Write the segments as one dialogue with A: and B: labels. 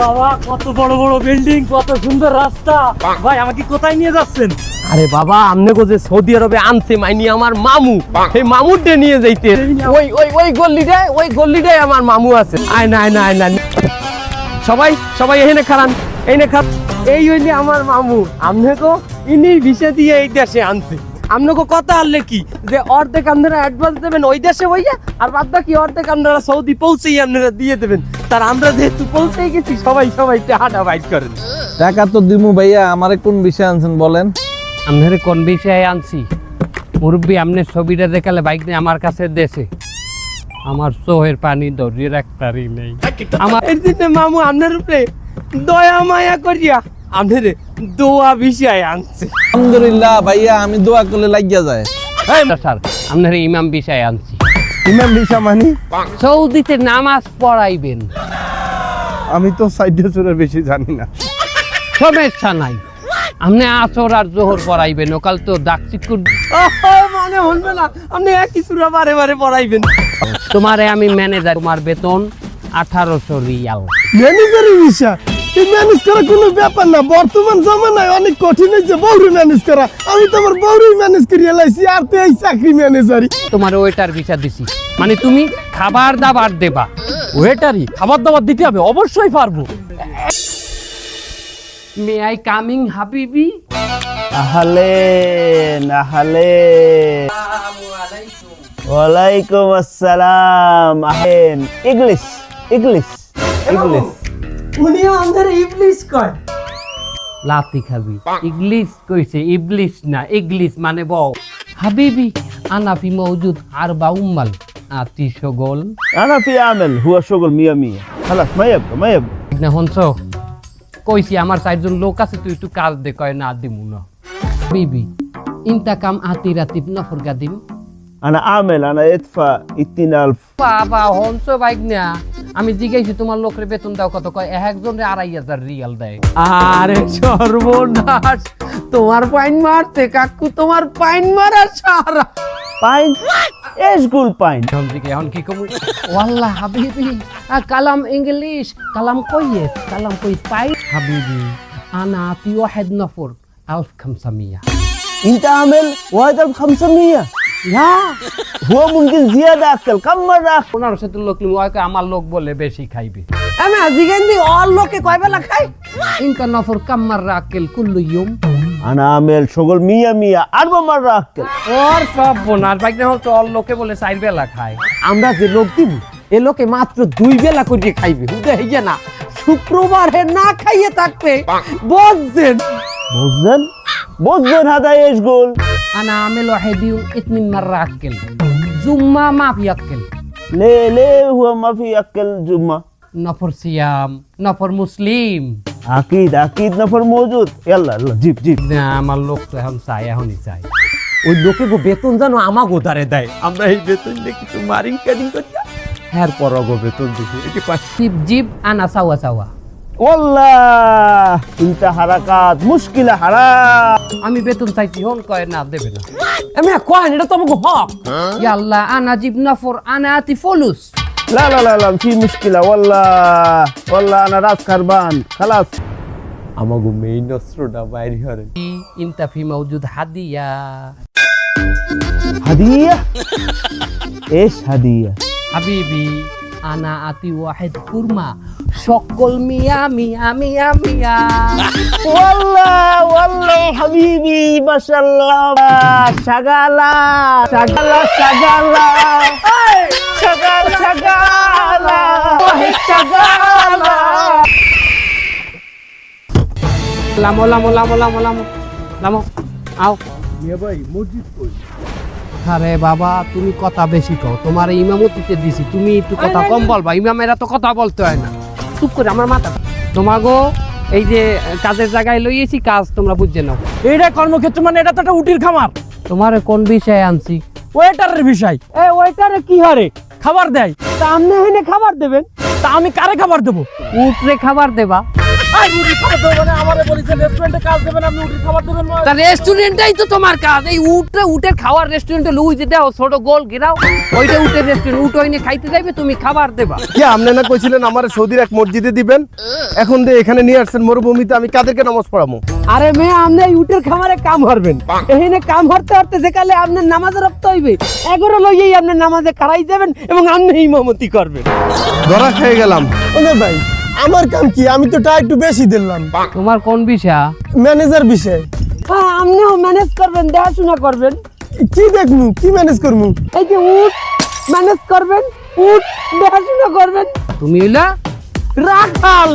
A: বাবা কত বড় বড় বিল্ডিং কত সুন্দর রাস্তা। ভাই আমাকে কোথায় নিয়ে যাচ্ছেন?
B: আরে বাবা আমনে যে সৌদি আরবে আনছে মাইনি আমার মামু। এই মামুরটা নিয়ে যাইতে। ওই ওই ওই গল্লিটায় ওই গল্লিটায় আমার মামু আছে। আয় না আয় না আয় না। সবাই সবাই এখানে খারান এইনে খান এই হইলে আমার মামু। আমনে তো ইনি ভিসা দিয়ে এই দেশে আনছে। আপনাকে কথা আনলে কি? যে অর্ধেক আপনারা অ্যাডভান্স দেবেন ওই দেশে হইয়া আর বাদ বাকি অর্ধেক আপনারা সৌদি পৌঁছেই আপনারা দিয়ে দেবেন। তার আমরা যেহেতু পৌঁছেই গেছি সবাই সবাই টাহাটা বাইট করেন।
C: টাকা তো দিমু ভাইয়া আমারে কোন বিষয় আনছেন বলেন?
D: আপনার কোন বিষয়ে আনছি? মুরব্বী আপনার ছবিটা দেখালে বাইক নিয়ে আমার কাছে দেশে। আমার চোহের পানি ধরিয়ে রাখতারই নেই।
B: আমার মামু আপনার উপরে দয়া মায়া করিয়া আপনার দোয়া বিষয় আনছে।
C: আলহামদুলিল্লাহ ভাইয়া আমি দোয়া করলে লাগিয়া যায়।
D: এই স্যার আপনার ইমাম বিষয়ে আনছি।
E: ইমাম ভিসা মানি?
D: সৌদিতে নামাজ পড়াইবেন।
E: আমি তো সাইডে চুরের বেশি জানি না।
D: সমস্যা নাই। আপনি আসর আর জোহর পড়াইবেন ওকাল তো ডাকচিকুর
B: মানে হলবে না আপনি একই সুরা বারে বারে পড়াইবেন।
D: তোমারে আমি ম্যানেজার তোমার বেতন আঠারোশো রিয়াল।
E: ম্যানেজারের ভিসা এই ম্যানেজ করা কোনো ব্যাপার না। বর্তমান জামানায় অনেক কঠিন হয়েছে বউরে ম্যানেজ করা। আমি তো আমার বউরই ম্যানেজ করে এলাইছি আর তো এই চাকরি ম্যানেজারই
D: তোমার ওয়েটার বিচার দিছি। মানে তুমি খাবার দাবার দেবা।
A: ওয়েটারি খাবার দাবার দিতে হবে অবশ্যই পারব।
D: মে আই কামিং হাবিবি?
F: আহলেন আহলেন ওয়ালাইকুম আসসালাম। আহেন ইংলিশ ইংলিশ ইংলিশ
B: উনিও আমাদের ইবলিশ কয়।
D: লাতি খাবি। ইংলিশ কইছে ইবলিশ না ইংলিশ মানে বউ। হাবিবি আনাফি মৌজুদ আর বা উম্মাল। আতি সগল।
F: আনাফি আমেল হুয়া সগল মিয়া মিয়া। খালাস মায়াব মায়াব
D: না হনছ কইছি আমার চারজন লোক আছে তুই একটু কাজ দে কয় না দিমু না। বিবি ইন্তাকাম আতি রাতি নফর গাদিম।
F: আনা আমেল আনা ইতফা ইতিন আলফ
D: বাবা হনছ বাইক না আমি জিজ্ঞাসি তোমার লোকের বেতন দাও কত কয় এক একজন আড়াই হাজার রিয়াল দেয়
B: আরে সর্বনাশ তোমার পাইন মারতে কাকু তোমার পাইন মারা সারা
F: باين ايش قول باين
D: এখন থেকে এখন কি কমু ওয়াল্লাহ হাবিবি আ, কালাম ইংলিশ কালাম কইয়েস কালাম কইস পাই হাবিবি আনা আতি ওয়াহেদ নফর আলফ খামসামিয়া
F: انت عامل 1500 لا هو
D: বেশি খাইবে।
B: কয় বেলা খাই?
D: ইনকা নফর কাম্মার রাকেল লোকে বলে চার বেলা খায়।
B: আমরা যে লোক দিব এ লোকে মাত্র দুই বেলা করে খাইবে। হুদে হইয়া না শুক্রবারে না খাইয়ে থাকবে বুঝছেন
F: বুঝছেন বুঝছেন হাদা এস গোল।
D: আনা আমেল ওয়াহেদ ইয়ুম ইতনিন মাররা আক্কেল জুম্মা মাফি আক্কেল
F: ليه ليه هو ما في اكل جمعه
D: নফর সিয়াম নফর মুসলিম
F: اكيد اكيد نفر موجود يلا يلا جيب جيب
D: না আমার লোক তো এখন চাই এখনই চাই
B: ওই লোকে গো বেতন জানো আমা গোদারে দেয় আমরা এই বেতন দিয়ে কিছু মারিং কাটিং করি হ্যাঁ পর গো বেতন দিবি এটি পাঁচ
D: জিপ জিপ আনা চাওয়া চাওয়া
F: والله انت حركات مشكله حرام
D: আমি বেতন চাইছি হন কয় না দেবে না
B: আমি কয় এটা তো আমাকে হক
D: ইয়াল্লা আনা জিব নফর আনা আতি ফলুস
F: لا لا لا لا في مشكله والله والله انا راس خربان خلاص
B: আমাকে মেইন অস্ত্রটা বাইরে হরে
D: ইনতা ফি মওজুদ হাদিয়া
F: هديه ايش هديه
D: হাবিবি আনা আতি ওয়াহিদ কুরমা সকল মিয়া মিয়া মিয়া মিয়া।
F: ওয়াল্লাহ ওয়াল্লা হাবিবি মাশাআল্লাহ সাগালা সাগালা সাগালা। সাগালা সাগালা সাগালা।
D: লামো লামো লামো লামো লামো লামো আও। মিয়া ভাই মসজিদ কই? আরে বাবা তুমি কথা বেশি কও। তোমার ইমামতিতে দিছি তুমি একটু কথা কম বলবা। ইমামেরা তো কথা বলতে হয় না। চুপ করে আমার মাথা। তোমার গো এই যে কাজের জায়গায় লইয়েছি কাজ তোমরা বুঝছে নাও।
A: এইটা কর্মক্ষেত্র মানে এটা তো একটা উটির খামার।
D: তোমার কোন বিষয়ে আনছি?
A: ওয়েটারের বিষয়। এ ওয়েটারে কি হারে? খাবার দেয়। তা আপনি হেনে খাবার দেবেন? তা আমি কারে খাবার দেবো?
D: উটরে খাবার দেবা।
A: আর রুটি খাবার দেবেন না আমারে বলেছেন রেস্টুরেন্টে কাজ দেবেন আপনি রুটি খাবার দেবেন না।
B: তা রেস্টুরেন্টটাই তো তোমার কাজ এই খাওয়ার রেস্টুরেন্টে লুই যে দাও ছোট গোল ঘেরাও ওইটা উঠে রেস্টুরেন্ট ওইনে খাইতে যাইবে তুমি খাবার দেবা।
G: কি আপনি না কইছিলেন আমার সৌদির এক মসজিদে দিবেন? এখন দিয়ে এখানে নিয়ে আসছেন মরুভূমিতে আমি কাদেরকে নামাজ পড়াবো?
B: আরে মেয়ে আপনি এই উটের খামারে কাম হারবেন। এখানে কাম হারতে হারতে যেকালে আপনার নামাজে রক্ত হইবে এগারো লইয়েই আপনি নামাজে খাড়াই যাবেন এবং আপনি ইমামতি করবেন।
G: ধরা খেয়ে গেলাম।
E: ভাই। আমার কাম কি? আমি তো টা একটু বেশি দিলাম।
B: তোমার কোন বিষয়?
E: ম্যানেজার বিষয়।
B: হ্যাঁ আপনিও ম্যানেজ করবেন দেখাশোনা করবেন।
E: কি দেখমু? কি ম্যানেজ করমু?
B: এই যে উঠ ম্যানেজ করবেন উঠ দেখাশোনা করবেন। তুমি হইলা রাখাল!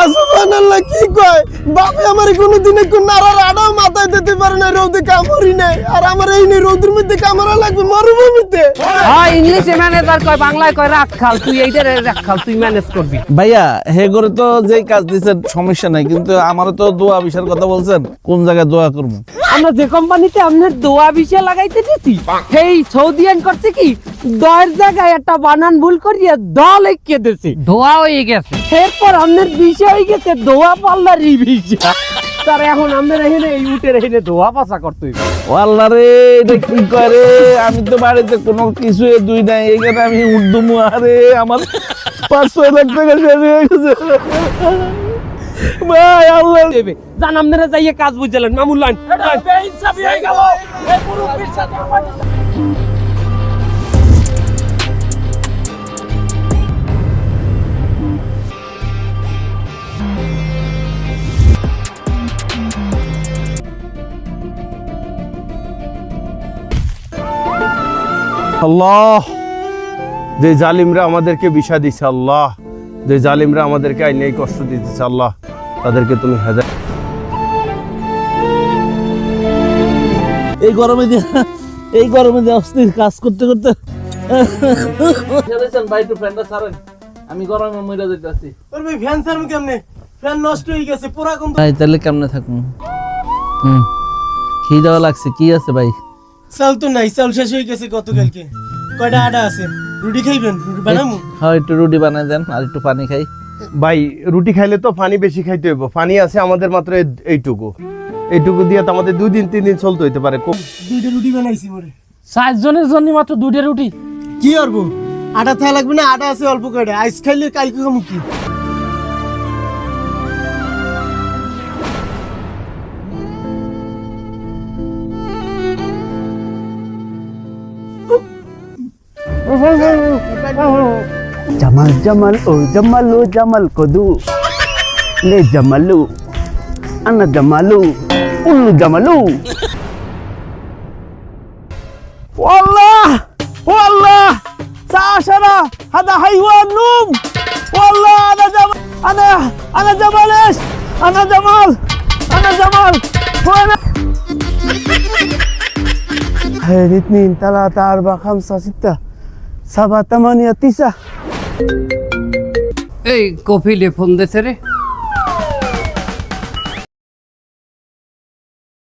E: আসুবহানাল্লাহ কি কয়? বাপে আমার কোনোদিন একটু নাড়ার আড়াও মাথায় দিতে পারে না রোদে কামড়ি নাই। আর আমার এই রোদের মধ্যে কামড়া লাগবে মরুভূমিতে
B: হ্যাঁ ইংলিশে ম্যানেজার কয় বাংলায় কয় রাখাল তুই এইটা রাখাল তুই ম্যানেজ করবি।
C: ভাইয়া হে করে তো যেই কাজ দিচ্ছেন সমস্যা নাই কিন্তু আমারও তো দোয়া বিষয়ের কথা বলছেন কোন জায়গায় দোয়া করব?
B: আমরা যে কোম্পানিতে আপনার দোয়া বিষয় লাগাইতে দিছি সেই সৌদিয়ান করছে কি দয়ের জায়গায় একটা বানান ভুল করিয়া দল এঁকে দিছে। দোয়া হয়ে গেছে। এরপর আপনার বিষয় হয়ে গেছে দোয়া পাল্লার ই বিষয় তার এখন আমাদের এখানে এই উটের এখানে দোয়া পাশা করতে
C: আল্লাহ রে এটা কি করে আমি তো বাড়িতে কোনো কিছু দুই নাই এখানে আমি উর্দুমু আরে আমার পাঁচশো লাখ টাকা শেষ হয়ে গেছে ভাই আল্লাহ
B: দেবে জান আপনারা যাইয়ে কাজ বুঝলেন মামুল লাইন
A: হয়ে গেল
G: আল্লাহ। যে জালিমরা আমাদেরকে বিষা দিছে আল্লাহ। যে জালিমরা আমাদেরকে আইনে এই কষ্ট দিতেছে আল্লাহ। তাদেরকে তুমি হেদায়
C: এই গরমে দিয়ে এই গরমে দিয়ে অস্থির কাজ করতে করতে। ভাই একটু ফ্যানটা ছাড়েন। আমি গরমে মরে যেতেছি
E: ওর ভাই ফ্যান সারমু কেমনে? ফ্যান নষ্ট হয়ে গেছে পুরা কোন
C: ভাই তাহলে কেমনে থাকব হুম। খিদাও লাগছে কি আছে ভাই?
E: চাল তো নাই চাল শেষ হয়ে গেছে গতকালকে। কয়টা আটা আছে? রুটি খাইবেন? রুটি বানামু?
C: হ্যাঁ একটু রুটি বানাই দেন আর একটু পানি খাই।
G: ভাই রুটি খাইলে তো পানি বেশি খাইতে হইব। পানি আছে আমাদের মাত্র এইটুকু। এইটুকু দিয়ে তো আমাদের দুই দিন তিন দিন চলতে হইতে পারে।
E: দুইটা রুটি বানাইছি মোরে
A: চারজনের জন্য মাত্র দুইটা রুটি।
E: কি করব আটা থাকা লাগবে না? আটা আছে অল্প কয়টা। আইস খাইলে কালকে খামু কি?
F: Jamal Jamal oh Jamalu Jamal kodu Le Jamalu Ana Jamalu Ulu Jamalu والله والله سعشرة هذا حيوان نوم والله أنا جمال أنا أنا جمال إيش أنا جمال أنا جمال وين هاي اثنين ثلاثة أربعة خمسة ستة সাবা তামানিয়া তিসা।
B: এই কফিলে ফোন দেছে রে।